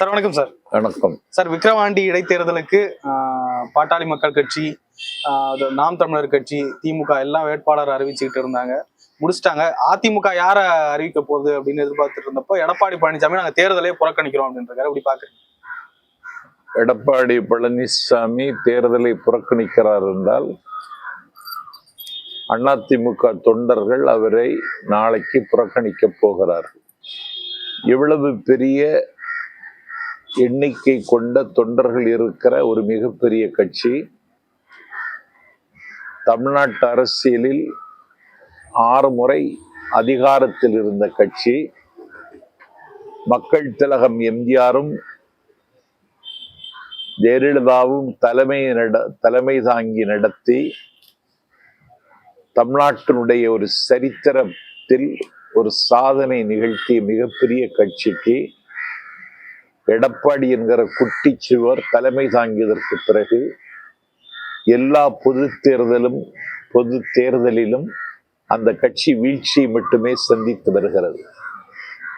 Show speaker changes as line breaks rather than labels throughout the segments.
Sir வணக்கம் sir.
வணக்கம்.
Sir Vikravandi இடைத்தேர்தலுக்கு பாட்டாளி மக்கள் கட்சி நாம் தமிழர் கட்சி திமுக எல்லாம் வேட்பாளர் அறிவிச்சுக்கிட்டு இருந்தாங்க. முடிச்சிட்டாங்க. அதிமுக யார அறிவிக்க போகுது அப்படின்னு எதிர்பார்த்துட்டு இருந்தப்போ எடப்பாடி பழனிசாமி நாங்க தேர்தலே புறக்கணிக்கிறோம் அப்படின்றாரு. அப்படி பாக்குறேன்
எடப்பாடி பழனிசாமி தேர்தலை புறக்கணிக்கிறார் என்றால் அதிமுக தொண்டர்கள் அவரை நாளைக்கு புறக்கணிக்க போகிறார்கள். இவ்வளவு பெரிய எண்ணிக்கை கொண்ட தொண்டர்கள் இருக்கிற ஒரு மிகப்பெரிய கட்சி. தமிழ்நாட்டு அரசியலில் ஆறு முறை அதிகாரத்தில் இருந்த கட்சி. மக்கள் திலகம் எம்ஜிஆரும் ஜெயலலிதாவும் தலைமை நட தலைமை தாங்கி நடத்தி தமிழ்நாட்டினுடைய ஒரு சரித்திரத்தில் ஒரு சாதனை நிகழ்த்திய மிகப்பெரிய கட்சிக்கு எடப்பாடி என்கிற குட்டி சுவர் தலைமை தாங்கியதற்கு பிறகு எல்லா பொது தேர்தலும் பொது தேர்தலிலும் அந்த கட்சி வீழ்ச்சியை மட்டுமே சந்தித்து வருகிறது.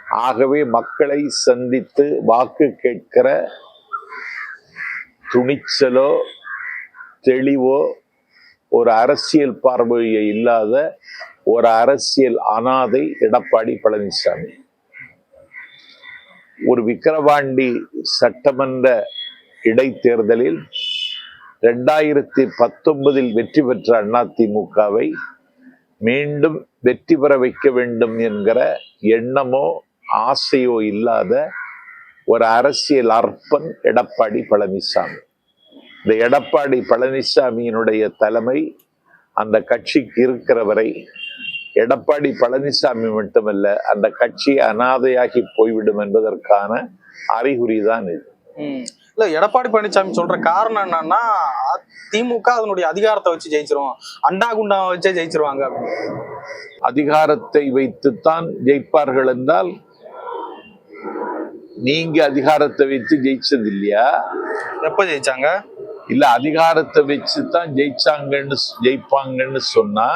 ஆகவே மக்களை சந்தித்து வாக்கு கேட்கிற துணிச்சலோ தெளிவோ ஒரு அரசியல் பார்வையை இல்லாத ஒரு அரசியல் அனாதை எடப்பாடி பழனிசாமி. ஒரு விக்கிரவாண்டி சட்டமன்ற இடைத்தேர்தலில் ரெண்டாயிரத்தி பத்தொன்பதில் வெற்றி பெற்ற அதிமுகவை மீண்டும் வெற்றி பெற வைக்க வேண்டும் என்கிற எண்ணமோ ஆசையோ இல்லாத ஒரு அரசியல் அர்ப்பன் எடப்பாடி பழனிசாமி. இந்த எடப்பாடி பழனிசாமியினுடைய தலைமை அந்த கட்சிக்கு இருக்கிற வரை எடப்பாடி பழனிசாமி மட்டுமல்ல அந்த கட்சி அனாதையாகி போய்விடும் என்பதற்கான அறிகுறி தான் இது.
இல்ல எடப்பாடி பழனிசாமி சொல்ற காரணம் என்னன்னா திமுக அதனுடைய அதிகாரத்தை வச்சு ஜெயிச்சிரும் அண்டா குண்டா வச்சே ஜெயிச்சிருவாங்க.
அதிகாரத்தை வைத்துத்தான் ஜெயிப்பார்கள் என்றால் நீங்க அதிகாரத்தை வைத்து ஜெயிச்சது இல்லையா
எப்ப ஜெயிச்சாங்க
இல்ல அதிகாரத்தை வச்சுதான் ஜெயிச்சாங்கன்னு ஜெயிப்பாங்கன்னு சொன்னா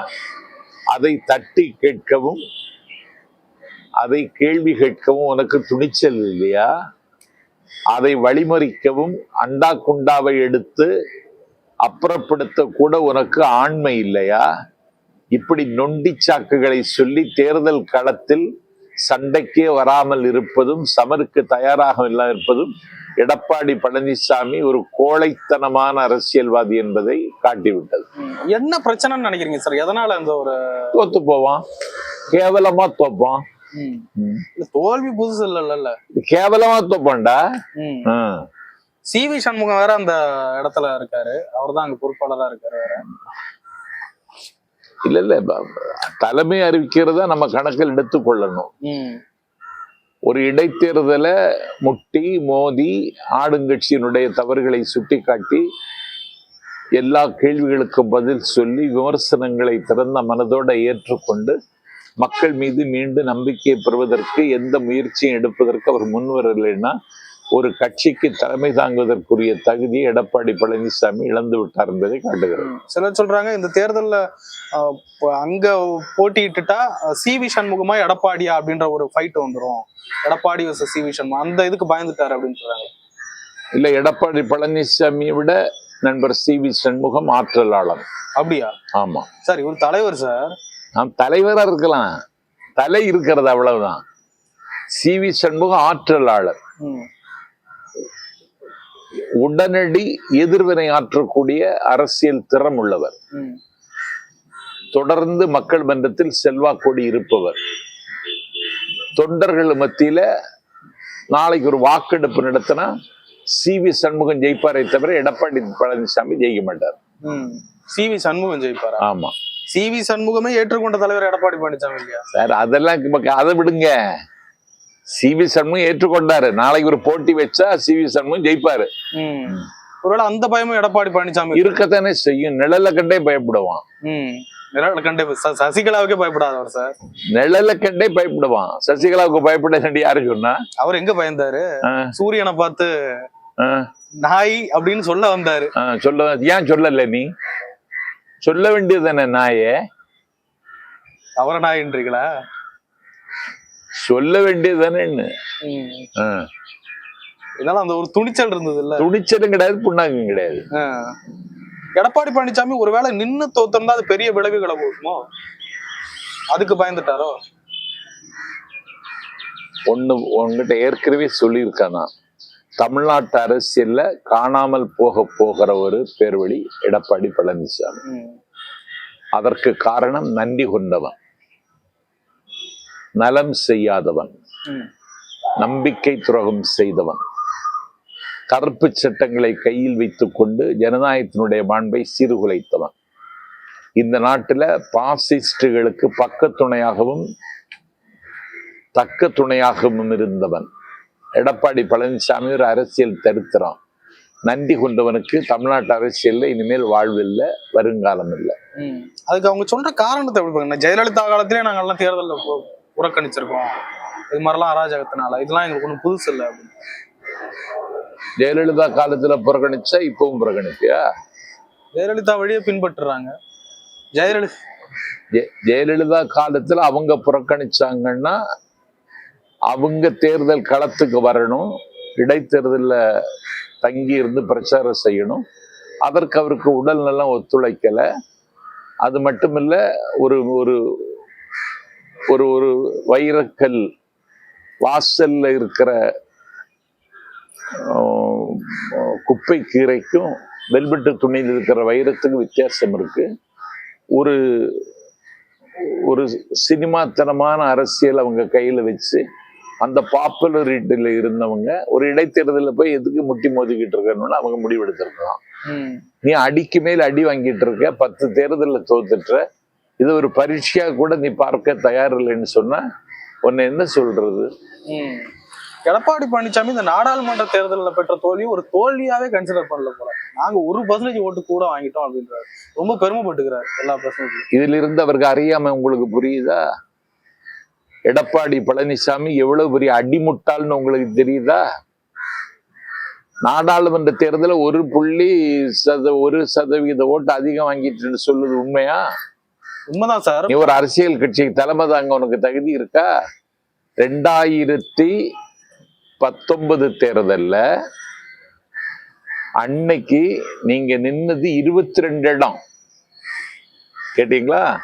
அதை தட்டி கேட்கவும் அதை கேள்வி கேட்கவும் உனக்கு துணிச்சல் இல்லையா? அதை வழிமறிக்கவும் அண்டா குண்டாவை எடுத்து அப்புறப்படுத்த கூட உனக்கு ஆண்மை இல்லையா? இப்படி நொண்டி சாக்குகளை சொல்லி தேர்தல் களத்தில் சண்டைக்கே வராமல் இருப்பதும் சமருக்கு தயாராக இல்லாமல் இருப்பதும் எடப்பாடி பழனிசாமி ஒரு கோழைத்தனமான அரசியல்வாதி என்பதை காட்டிவிட்டது.
என்ன பிரச்சனைன்னு நினைக்கிறீங்க சார்? எதனால இந்த ஒரு
தோத்து போவான். கேவலமா தோப்பான்.
தோல்வி புதுசு இல்ல
கேவலமா தோப்பான்டா.
சி வி சண்முகம் வேற அந்த இடத்துல இருக்காரு. அவர் தான் அங்க பொறுப்பாளரா இருக்காரு வேற.
இல்ல இல்ல தலைமை அறிவிக்கிறத நம்ம கணக்கில் எடுத்துக்கொள்ளணும். ஒரு இடைத்தேர்தலை முட்டி மோதி ஆளுங்கட்சியினுடைய தவறுகளை சுட்டிக்காட்டி எல்லா கேள்விகளுக்கும் பதில் சொல்லி விமர்சனங்களை திறந்த மனதோட ஏற்றுக்கொண்டு மக்கள் மீது மீண்டும் நம்பிக்கையை பெறுவதற்கு எந்த முயற்சியும் எடுப்பதற்கு அவர் முன்வரலைன்னா ஒரு கட்சிக்கு தலைமை தாங்குவதற்குரிய தகுதியை எடப்பாடி பழனிசாமி இழந்து விட்டார் என்பதை காட்டுகிறது.
சிலர் சொல்றாங்க இந்த தேர்தல்ல அங்க போட்டியிட்டுட்டா சி வி சண்முகமா எடப்பாடியா அப்படின்ற ஒரு ஃபைட் வந்துரும். Edappadi versus C V Shanmugam. அந்த இதுக்கு பயந்துட்டாரு அப்படின்னு சொல்றாங்க.
இல்ல எடப்பாடி பழனிசாமியை விட நண்பர் சி வி சண்முகம் ஆற்றலாளர்
அப்படியா?
ஆமா.
சார் இவர் தலைவர் சார்
நாம் தலைவரா இருக்கலாம். தலை இருக்கிறது அவ்வளவுதான். சி வி சண்முகம் ஆற்றலாளர். உடனடி எதிர்வினை ஆற்றக்கூடிய அரசியல் திறம் உள்ளவர். தொடர்ந்து மக்கள் மன்றத்தில் செல்வாக்கோடி இருப்பவர். தொண்டர்கள் மத்தியில நாளைக்கு ஒரு வாக்கெடுப்பு நடத்தினா சி வி சண்முகம் ஜெயிப்பாரை தவிர எடப்பாடி பழனிசாமி ஜெயிக்க மாட்டார்.
சி வி சண்முகம் ஜெயிப்பாரா?
ஆமா.
சி வி சண்முகமே ஏற்றுக்கொண்ட தலைவர் எடப்பாடி பழனிசாமி இல்லையா?
சார் அதெல்லாம் அதை விடுங்க. சி வி சண்முகம் ஏற்றுக்கொண்டாரு. நாளைக்கு ஒரு போட்டி வச்சா சி வி சண்முகம் ஜெயிப்பாரு.
ஒருவேளை அந்த பயமும் எடப்பாடி பழனிசாமி
இருக்கத்தானே செய்யும். நிழல கண்டே பயப்படுவான்.
நிழல் கண்டே சசிகலாவுக்கே பயப்படாதவர் சார்.
நிழல கண்டே பயப்படுவான். சசிகலாவுக்கு பயப்பட வேண்டிய யாரு சொன்னா?
அவர் எங்க பயந்தாரு? சூரியனை பார்த்து நாய் அப்படின்னு சொல்ல வந்தாரு.
சொல்ல ஏன் சொல்லல நீ? சொல்ல வேண்டியது நாயே?
அவர நாயின்றீங்களா?
சொல்ல வேண்டியது தானே
ம். இதனால அந்த ஒரு துணிச்சல் இருந்தது இல்ல
துணிச்சலும் கிடையாது புண்ணாக்கும் கிடையாது.
எடப்பாடி பழனிசாமி ஒருவேளை நின்னு தோத்திருந்தா அது பெரிய விளைவுகளை போகுமோ? அதுக்கு பயந்துட்டாரோ?
ஒண்ணு உங்ககிட்ட ஏற்கனவே சொல்லியிருக்கேன் நான். தமிழ்நாட்டு அரசியல்ல காணாமல் போக போகிற ஒரு பேர்வழி எடப்பாடி பழனிசாமி. அதற்கு காரணம் நன்றி கொண்டவன். நலம் செய்யாதவன். நம்பிக்கை துரோகம் செய்தவன். கருப்பு சட்டங்களை கையில் வைத்துக்கொண்டு ஜனநாயகத்தினுடைய மாண்பை சீர்குலைத்தவன். இந்த நாட்டில் பாசிஸ்டுகளுக்கு பக்க துணையாகவும் தக்க துணையாகவும் இருந்தவன். எடப்பாடி பழனிசாமி ஒரு அரசியல் தரித்திரம். நன்றி கொண்டவனுக்கு தமிழ்நாட்டு அரசியல்ல இனிமேல் வாழ்வு இல்லை வருங்காலம் இல்லை
அதுக்கு அவங்க சொல்ற காரணத்தை எப்படி பாருங்க? ஜெயலலிதா காலத்திலே நாங்கள்லாம் தேர்தலில் போவோம். புறக்கணிச்சிருக்கோம். இது மாதிரிலாம் அராஜகத்தினால. இதெல்லாம் எங்களுக்கு ஒன்றும் புதுசு இல்லை அப்படின்னு.
ஜெயலலிதா காலத்துல புறக்கணிச்சா இப்பவும் புறக்கணிப்பியா?
ஜெயலலிதா வழியை பின்பற்றுறாங்க. ஜெயலலிதா
ஜெயலலிதா காலத்துல அவங்க புறக்கணிச்சாங்கன்னா அவங்க தேர்தல் களத்துக்கு வரணும். இடைத்தேர்தல்ல தங்கி இருந்து பிரச்சாரம் செய்யணும். அதற்கு அவருக்கு உடல் நலம் ஒத்துழைக்கல. அது மட்டுமில்ல ஒரு ஒரு ஒரு ஒரு வைரக்கல் வாசல்ல இருக்கிற குப்பை கீரைக்கும் வெல்வெட்டு துணியில் இருக்கிற வைரத்துக்கு வித்தியாசம் இருக்கு ஒரு ஒரு சினிமாத்தனமான அரசியல் அவங்க கையில வச்சு அந்த பாப்புலரிட்டியில இருந்தவங்க ஒரு இடைத்தேர்தலில் போய் எதுக்கு முட்டி மோதிக்கிட்டு இருக்கணும்னு அவங்க முடிவெடுத்திருக்கலாம். நீ அடிக்கு மேல் அடி வாங்கிட்டு இருக்க பத்து தேர்தலில் தோத்துட்ட இது ஒரு பரீட்சையா கூட நீ பார்க்க தயாரில்லைன்னு சொன்னா உன்னை என்ன சொல்றது.
எடப்பாடி பழனிசாமி இந்த நாடாளுமன்ற தேர்தலில் பெற்ற தோல்வியை ஒரு தோல்வியாவே கன்சிடர் பண்ணல போல. நாங்க ஒரு பர்சன்டேஜ் ஓட்டு கூட வாங்கிட்டோம் அப்படின்றாரு. ரொம்ப பெருமைப்பட்டுக்கிறாரு எல்லா பர்சன்டேஜ்
இதில் இருந்து அவருக்கு அறியாம உங்களுக்கு புரியுதா? எடப்பாடி பழனிசாமி எவ்வளவு பெரிய அடிமுட்டாள்னு உங்களுக்கு தெரியுதா? நாடாளுமன்ற தேர்தலில் ஒரு புள்ளி சத ஒரு சதவீத ஓட்டு அதிகம் வாங்கிட்டு சொல்லுது உண்மையா?
உண்மைதான் சார்.
நீ ஒரு அரசியல் கட்சிக்கு தலைமை தாங்க உனக்கு தகுதி இருக்கா? ரெண்டாயிரத்தி பத்தொன்பது தேர்தலில் அன்னைக்கு நீங்க நின்னது இருபத்தி ரெண்டு இடம். கேட்டீங்களா?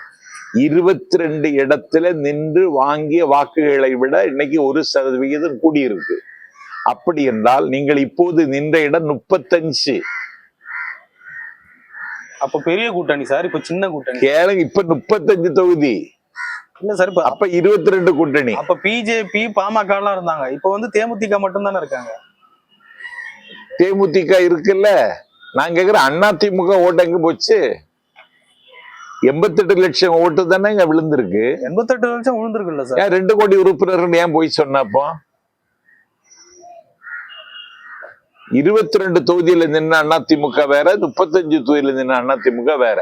இருபத்தி ரெண்டு இடத்துல நின்று வாங்கிய வாக்குகளை விட இன்னைக்கு ஒரு சதவிகிதம் கூடியிருக்கு. அப்படி என்றால் நீங்கள் இப்போது நின்ற இடம் முப்பத்தஞ்சு.
அப்ப பெரிய கூட்டணி சார் இப்ப சின்ன கூட்டணி.
கேளுங்க இப்ப முப்பத்தஞ்சு தொகுதி.
இல்ல சார் இப்ப
அப்ப இருபத்தி ரெண்டு கூட்டணி.
அப்ப பிஜேபி பாமக எல்லாம் இருந்தாங்க. இப்ப வந்து தேமுதிக மட்டும் தானே இருக்காங்க?
தேமுதிக இருக்குல்ல? நான் கேக்குறேன் அண்ணா திமுக ஓட்டு எங்க போச்சு? எண்பத்தெட்டு லட்சம் ஓட்டு தானே இங்க விழுந்திருக்கு.
எண்பத்தெட்டு லட்சம் விழுந்திருக்குல்ல சார்.
ஏன் ரெண்டு கோடி உறுப்பினர்கள் ஏன் போய் சொன்னப்போ இருபத்தி ரெண்டு தொகுதியில நின்ன அண்ணா திமுக வேற முப்பத்தஞ்சு தொகுதியில நின்ன அண்ணா திமுக வேற.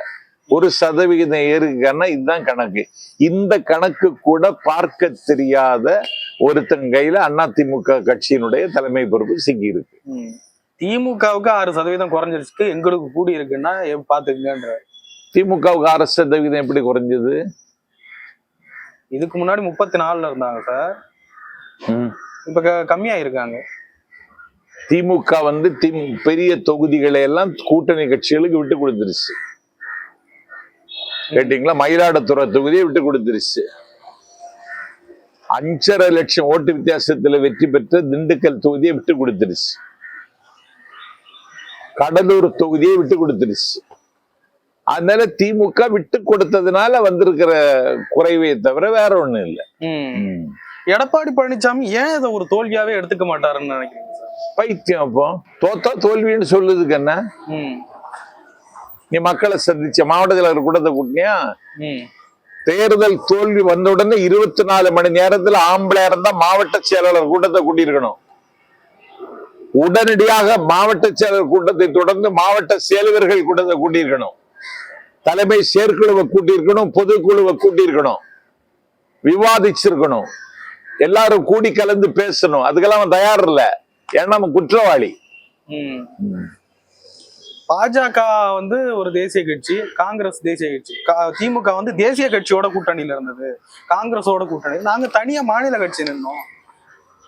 ஒரு சதவிகிதம் ஏறுங்கன்னா இதுதான் கணக்கு. இந்த கணக்கு கூட பார்க்க தெரியாத ஒருத்தன் கையில அண்ணா திமுக கட்சியினுடைய தலைமை பொறுப்பு சிக்கி இருக்கு.
திமுகவுக்கு ஆறு சதவீதம் குறைஞ்சிருச்சு எங்களுக்கு கூடி இருக்குன்னா பாத்துக்கங்கன்ற.
திமுகவுக்கு ஆறு சதவீதம் எப்படி குறைஞ்சது?
இதுக்கு முன்னாடி முப்பத்தி நாலுல இருந்தாங்க சார். இப்ப கம்மியா இருக்காங்க
திமுக வந்து திமு பெரிய தொகுதிகளை எல்லாம் கூட்டணி கட்சிகளுக்கு விட்டு கொடுத்துருச்சு. கேட்டீங்களா? மயிலாடுதுறை தொகுதியை விட்டு கொடுத்துருச்சு. அஞ்சரை லட்சம் ஓட்டு வித்தியாசத்துல வெற்றி பெற்ற திண்டுக்கல் தொகுதியை விட்டு கொடுத்துருச்சு. கடலூர் தொகுதியை விட்டு கொடுத்துருச்சு. அதனால திமுக விட்டு கொடுத்ததுனால வந்திருக்கிற குறைவே தவிர வேற ஒண்ணும் இல்லை.
எடப்பாடி பழனிசாமி ஏன் இதை ஒரு தோல்வியாவே எடுத்துக்க மாட்டாருன்னு நினைக்கிறீங்க சார்?
பைத்தியம் அப்போ. தோத்தா தோல்வின்னு சொல்லுதுக்கு என்ன. நீ மக்களை சந்திச்ச மாவட்ட தலைவர் கூட்டத்தை கூட்டினியா. தேர்தல் தோல்வி வந்த உடனே இருபத்தி நாலு மணி நேரத்துல ஆம்பளை இருந்தா மாவட்ட செயலாளர் கூட்டத்தை கூட்டியிருக்கணும். உடனடியாக மாவட்ட செயலர் கூட்டத்தை தொடர்ந்து மாவட்ட செயலர்கள் கூட்டத்தை கூட்டியிருக்கணும். தலைமை செயற்குழுவை கூட்டியிருக்கணும் பொதுக்குழுவை கூட்டியிருக்கணும். விவாதிச்சிருக்கணும். எல்லாரும் கூடி கலந்து பேசணும். அதுக்கெல்லாம் அவன் தயார் இல்ல. ஏன்னா அவன் குற்றவாளி.
ம். பாஜக வந்து ஒரு தேசிய கட்சி காங்கிரஸ் தேசிய கட்சி. கா- திமுக வந்து தேசிய கட்சியோட கூட்டணியில இருந்தது. காங்கிரஸோட கூட்டணி. நாங்க தனியா மாநில கட்சி நின்னோம்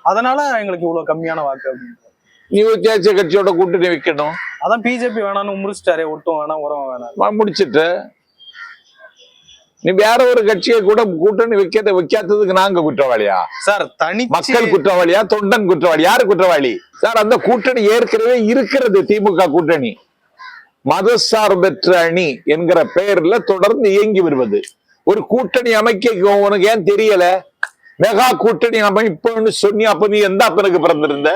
அதனால எங்களுக்கு இவ்வளவு கம்மியான வாக்கு அப்படின்னு
நீ ஒரு தேசிய கட்சியோட கூட்டணி வைக்கணும்.
அதான் பிஜேபி வேணாம்னு முடிச்சிட்டாரே ஒட்டும் வேணாம் உரம் வேணாம்
முடிச்சிட்டு. நீ வேற ஒரு கட்சியை கூட கூட்டணி வைக்காத வைக்காததுக்கு நாங்க குற்றவாளியா?
சார் தனி
மக்கள் குற்றவாளியா? தொண்டன் குற்றவாளி. யாரு குற்றவாளி? சார் அந்த கூட்டணி ஏற்கனவே இருக்கிறது திமுக கூட்டணி. மதசார்பற்ற அணி என்கிற பெயர்ல தொடர்ந்து இயங்கி வருவது. ஒரு கூட்டணி அமைக்க உனக்கு ஏன் தெரியல? மெகா கூட்டணி அமைப்புன்னு சொன்னி அப்ப நீ எந்த அப்பனுக்கு பிறந்திருந்த?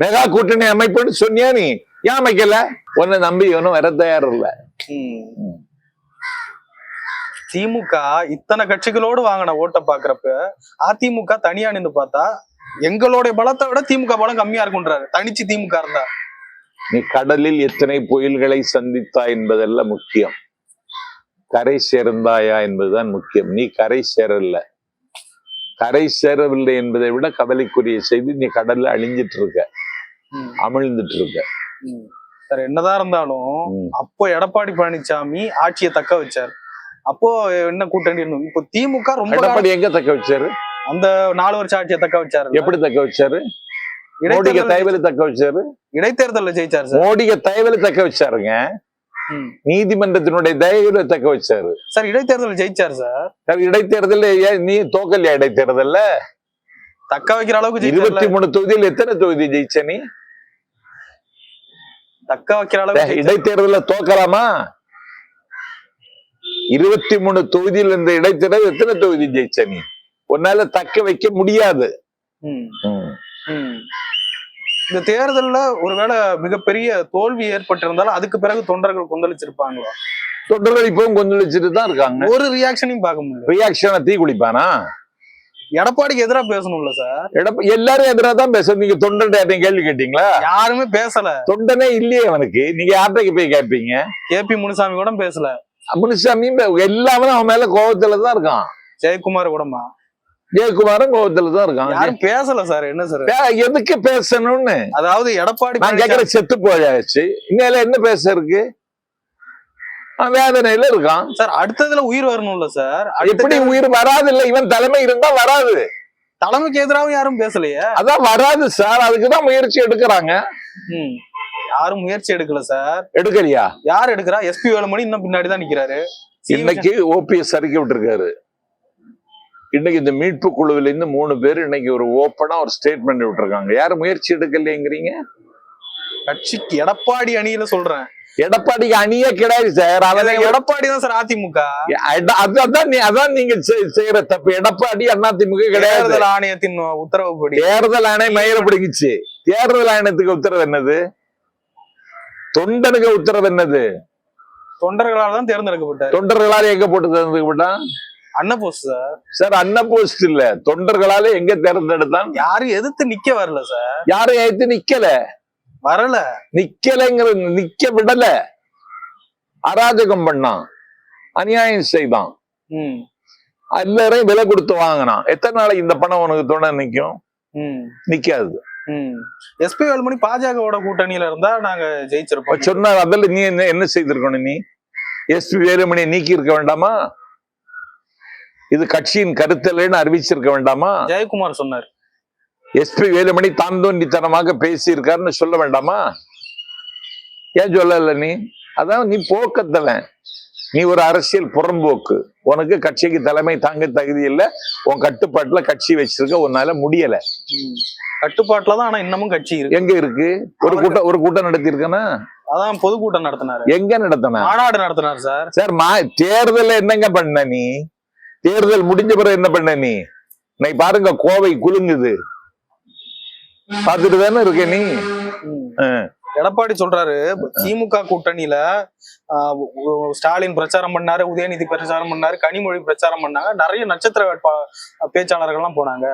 மெகா கூட்டணி அமைப்புன்னு சொன்னியா நீ? ஏன் அமைக்கல? உன்னை நம்பி இவனும் வர தயார் இல்ல.
திமுக இத்தனை கட்சிகளோடு வாங்கின ஓட்டை பாக்குறப்ப அதிமுக தனியா நின்னு பார்த்தா எங்களுடைய பலத்தை விட திமுக பலம் கம்மியா இருக்குன்றாரு தனிச்சு திமுக இருந்தா.
நீ கடலில் எத்தனை புயல்களை சந்தித்தாய் என்பதெல்லாம் முக்கியம். கரை சேர்ந்தாயா என்பதுதான் முக்கியம். நீ கரை சேரல. கரை சேரவில்லை என்பதை விட கவலைக்குரிய செய்தி நீ கடல்ல அழிஞ்சிட்டு இருக்க. அமிழ்ந்துட்டு இருக்க.
சார் என்னதான் இருந்தாலும். அப்போ எடப்பாடி பழனிசாமி ஆட்சியை தக்க வச்சார். அப்போ என்ன கூட்டணி இப்போ திமுக ரொம்ப
எடப்பாடி எங்க தக்க வச்சாரு?
அந்த நாலு வருஷம் ஆட்சியை தக்க வச்சாரு
எப்படி தக்க வச்சாரு? மோடிக
இடைத்தேர்தல்
தயவுல தக்க வச்சாரு?
இடைத்தேர்தல்ல ஜெயிச்சார் சார்.
மோடிக தயவுல தக்க வச்சாருங்க. நீதிமன்றத்தினுடைய தயவுல தக்க வச்சாரு.
சார் இடைத்தேர்தல் ஜெயிச்சார் சார்.
சார் இடைத்தேர்தல்ல ஏன் நீ தோக்கலையா இடைத்தேர்தல்ல?
தக்க வைக்கிற அளவுக்கு
இருபத்தி மூணு தொகுதியில் எத்தனை தொகுதி ஜெயிச்ச நீ?
தக்க வைக்கிற ஜெயிச்சார்.
இடைத்தேர்தல தோக்கலாமா? இருபத்தி மூணு தொகுதியில் இந்த இடைத்தேர்தல் எத்தனை தொகுதி ஜெயிச்ச நீ? உன்னால தக்க வைக்க முடியாது.
இந்த தேர்தல்ல ஒருவேளை மிகப்பெரிய தோல்வி ஏற்பட்டிருந்தாலும் அதுக்கு பிறகு தொண்டர்கள் கொந்தளிச்சிருப்பாங்களா?
தொண்டர்கள் இப்பவும் கொந்தளிச்சுட்டு தான் இருக்காங்க.
ஒரு ரியாக்ஷனையும் பார்க்க முடியல.
ரியாக்ஷனை தீ குளிப்பானா?
எடப்பாடிக்கு எதிரா பேசணும்ல சார்
எடப்ப எல்லாரும் எதிராக தான் பேச நீங்க தொண்டன் யார்ட்டையும் கேள்வி கேட்டீங்களா?
யாருமே பேசல.
தொண்டனே இல்லையே அவனுக்கு. நீங்க யார்கிட்ட போய் கேட்பீங்க
கேபி முனுசாமி கூட பேசல.
முனுசாமியும் பே- எல்லாமே அவன் மேல கோபத்துல தான் இருக்கான்.
ஜெயக்குமார் கூடமா?
ஜெயக்குமாரும் கோபத்துல தான் இருக்கான்.
யாரும் பேசல சார் என்ன சார்
பே- எதுக்கு பேசணும்னு?
அதாவது எடப்பாடி
நான் கேக்குற செத்து போயாச்சு. இன்னையில என்ன பேச இருக்கு? வேதனையில இருக்கான்.
சார் அடுத்ததுல உயிர் வரணும்ல சார்.
எப்படி உயிர் வராது இல்ல இவன் தலைமை இருந்தா வராது.
தலைமைக்கு எதிராகவும் யாரும் பேசலையே?
அதான் வராது சார். அதுக்குதான் முயற்சி எடுக்கிறாங்க.
ம். யாரும் முயற்சி எடுக்கல சார்.
எடுக்கலையா?
யார் எடுக்கிறா? எஸ்பி வேலுமணி இன்னும் பின்னாடி தான் நிக்கிறாரு.
இன்னைக்கு ஓபிஎஸ் அறிக்கை விட்டுருக்காரு. இன்னைக்கு இந்த மீட்பு குழுவில இருந்து மூணு பேர் இன்னைக்கு ஒரு ஓப்பனா ஒரு ஸ்டேட்மெண்ட் விட்டுருக்காங்க. யாரும் முயற்சி எடுக்கலைங்கிறீங்க
கட்சிக்கு எடப்பாடி அணியில சொல்றேன்.
எடப்பாடிக்கு அணியே கிடையாது சார்.
எடப்பாடி தான் சார் அதிமுக.
அதான் நீ- அதான் நீங்க செய்யற தப்பு. எடப்பாடி அதிமுக கிடையாது.
தேர்தல் ஆணையத்தின் உத்தரவுப்படி.
தேர்தல் ஆணையம் மயிர பிடிக்குச்சு. தேர்தல் ஆணையத்துக்கு உத்தரவு என்னது? தொண்டனுக்கு உத்தரவு என்னது?
தொண்டர்களால் தான் தேர்ந்தெடுக்கப்பட்டார்
தொண்டர்களால எங்க போட்டு தேர்ந்தெடுக்கப்பட்டா?
Unopposed sir.
Sir unopposed இல்ல. தொண்டர்களால எங்க தேர்ந்தெடுத்தான்?
யாரும் எதிர்த்து நிக்க வரல சார்.
யாரும் ஏத்து நிக்கல.
வரல.
நிக்கலைங்கிற நிக்க விடல. அராஜகம் பண்ணான். அநியாயம் செய்தான். எல்லாரையும் விலை கொடுத்து வாங்கினான். எத்தனை நாளைக்கு இந்த பணம் உனக்கு துணை நிக்கும்? நிக்காது.
எஸ்பி வேலுமணி பாஜகவோட கூட்டணியில இருந்தா நாங்க ஜெயிச்சிருப்போம்.
சொன்னார் அதில் நீ என்ன என்ன செய்திருக்கணும் நீ? எஸ்பி வேலுமணியை நீக்கி இருக்க வேண்டாமா? இது கட்சியின் கருத்தலைன்னு அறிவிச்சிருக்க வேண்டாமா?
ஜெயக்குமார் சொன்னார்.
எஸ்பி வேலுமணி தான் தோண்டித்தனமாக பேசியிருக்காருன்னு சொல்ல வேண்டாமா? ஏன் சொல்லல நீ? அதான் நீ போக்கத்தவன். நீ ஒரு அரசியல் புறம்போக்கு. உனக்கு கட்சிக்கு தலைமை தாங்க தகுதி இல்ல. உன் கட்டுப்பாட்டுல கட்சி வச்சிருக்க உன்னால முடியல.
கட்டுப்பாட்டுல தான் ஆனா இன்னமும் கட்சி இருக்கு.
எங்க இருக்கு? ஒரு கூட்டம் ஒரு கூட்டம் நடத்தி இருக்கனா
அதான் பொதுக்கூட்டம் நடத்தினாரு.
எங்க நடத்தின?
மாநாடு நடத்தினார் சார்.
சார் மா தேர்தல் என்னங்க பண்ண நீ? தேர்தல் முடிஞ்ச பிறகு என்ன பண்ண நீ? இன்னைக்கு பாருங்க கோவை குலுங்குது. பார்த்துட்டு தானே இருக்க நீ.
எடப்பாடி சொல்றாரு திமுக கூட்டணியில ஸ்டாலின் பிரச்சாரம் பண்ணாரு உதயநிதி பிரச்சாரம் பண்ணாரு கனிமொழி பிரச்சாரம் பண்ணாங்க நிறைய நட்சத்திர பேச்சாளர்கள்லாம் போனாங்க.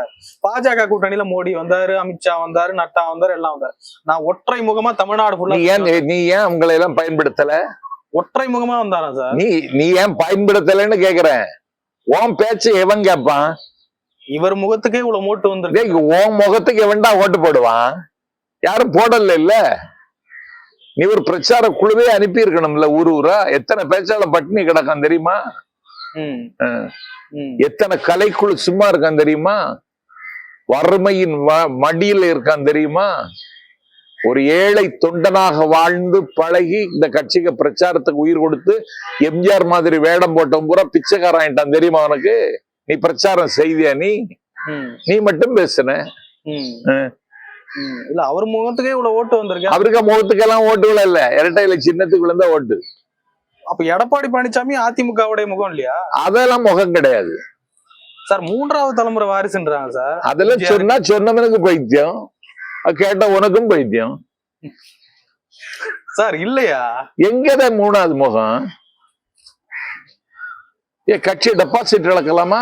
பாஜக கூட்டணியில மோடி வந்தாரு அமித்ஷா வந்தாரு நட்டா வந்தாரு எல்லாம் வந்தாரு. நான் ஒற்றை முகமா தமிழ்நாடு
நீ
ஃபுல்லா
ஏன் நீ ஏன் உங்களை எல்லாம் பயன்படுத்தல?
ஒற்றை முகமா வந்தாரா சார்?
நீ நீ ஏன் பயன்படுத்தலைன்னு கேக்குறேன். உன் பேச்ச எவன் கேட்பான்
இவர் முகத்துக்கே இவ்வளவு மோட்டு வந்திருக்கு.
உன் முகத்துக்கு எவன்டா ஓட்டு போடுவான்? யாரும் போடல இல்ல? நீ ஒரு பிரச்சார குழுவே அனுப்பி இருக்கணும்ல ஊர் ஊரா? எத்தனை பேச்சாளர் பட்டினி கிடக்கான் தெரியுமா. எத்தனை கலைக்குழு சும்மா இருக்கான் தெரியுமா? வறுமையின் மடியில இருக்கான் தெரியுமா? ஒரு ஏழை தொண்டனாக வாழ்ந்து பழகி இந்த கட்சிக்கு பிரச்சாரத்துக்கு உயிர் கொடுத்து எம்ஜிஆர் மாதிரி வேடம் போட்டவன் பூரா பிச்சைக்காராயிட்டான் தெரியுமா உனக்கு நீ பிரச்சாரம் செய்தியா நீ? நீ மட்டும் பேசுன.
இல்ல அவர் முகத்துக்கே இவ்வளவு ஓட்டு வந்திருக்கு?
அவருக்கு முகத்துக்கெல்லாம் ஓட்டு இல்ல. இரட்டையில சின்னத்துக்கு விழுந்தா ஓட்டு.
அப்ப எடப்பாடி பழனிசாமி அதிமுகவுடைய முகம் இல்லையா?
அதெல்லாம் முகம் கிடையாது.
சார் மூன்றாவது தலைமுறை வாரிசுன்றாங்க சார்.
அதெல்லாம் சொன்னா சொன்னவனுக்கு பைத்தியம். கேட்ட உனக்கும் பைத்தியம்.
சார் இல்லையா?
எங்கதான் மூணாவது முகம்? ஏ கட்சி டெபாசிட் இழக்கலாமா?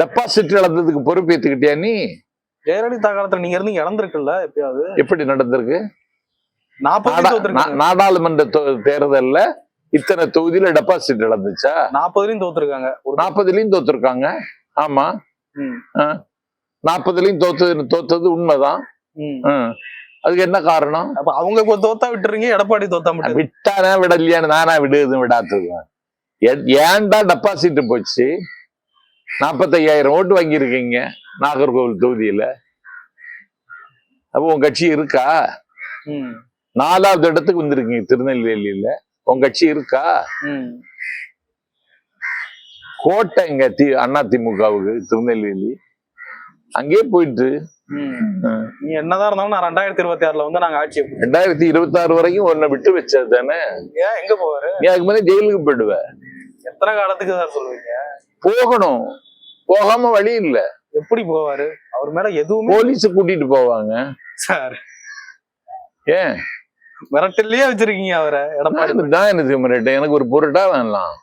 டெபாசிட் இழந்ததுக்கு பொறுப்பேத்துக்கிட்டியா நீ?
ஜெயலலிதா காலத்துல நீங்க இருந்து இழந்திருக்குல்ல எப்பயாவது?
எப்படி நடந்திருக்கு? நாடாளுமன்ற தேர்தல்ல இத்தனை தொகுதியில டெபாசிட் இழந்துச்சா?
நாற்பதுலயும் தோத்துருக்காங்க. ஒரு
நாற்பதுலயும் தோத்துருக்காங்க. ஆமா. நாற்பதுலயும் தோத்தது தோத்தது உண்மைதான். அதுக்கு என்ன காரணம்?
அப்ப அவங்க தோத்தா விட்டுறீங்க எடப்பாடி தோத்தா மட்டும்.
விட்டானா விடலையான்னு நானா விடுது விடாதது ஏன்டா டெபாசிட் போச்சு? நாற்பத்தையாயிரம் ஓட்டு வாங்கியிருக்கீங்க நாகர்கோவில் தொகுதியில. அப்போ உன் கட்சி இருக்கா? நாலாவது இடத்துக்கு வந்திருக்கீங்க திருநெல்வேலியில. உன் கட்சி இருக்கா. கோட்டை எங்க தி அண்ணா திமுகவுக்கு திருநெல்வேலி. அங்கேயே போயிட்டு
என்னதான் இருந்தாலும் நான் ரெண்டாயிரத்தி இருபத்தி ஆறுல வந்து நாங்க பிடிச்சோம்.
ரெண்டாயிரத்தி இருபத்தி ஆறு வரைக்கும் உன்னை விட்டு வச்சது தானே?
ஏன் எங்க போவாரு?
நீ அதுக்கு மேலே ஜெயிலுக்கு போயிடுவ.
எத்தனை காலத்துக்கு சார் சொல்லுவீங்க?
போகணும். போகாம வழி இல்ல.
எப்படி போவாரு? அவர் மேல எதுவுமே
போலீஸ் கூட்டிட்டு போவாங்க.
சார்
ஏன்?
மிரட்டல்லயே வச்சிருக்கீங்க அவரை. எடப்பாடி
தான் எனக்கு மிரட்டு எனக்கு ஒரு பொருட்டா வேணலாம்.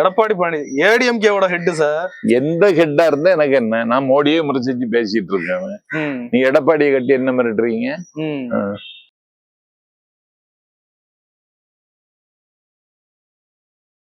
எடப்பாடி பழனி ஏடிஎம்கேவோட ஹெட் சார்
எந்த ஹெட்டா இருந்தா எனக்கு என்ன? நான் மோடியே முறைச்சிச்சு பேசிட்டு இருக்கேன் நீ எடப்பாடியை கட்டி என்ன மிரட்டுறீங்க.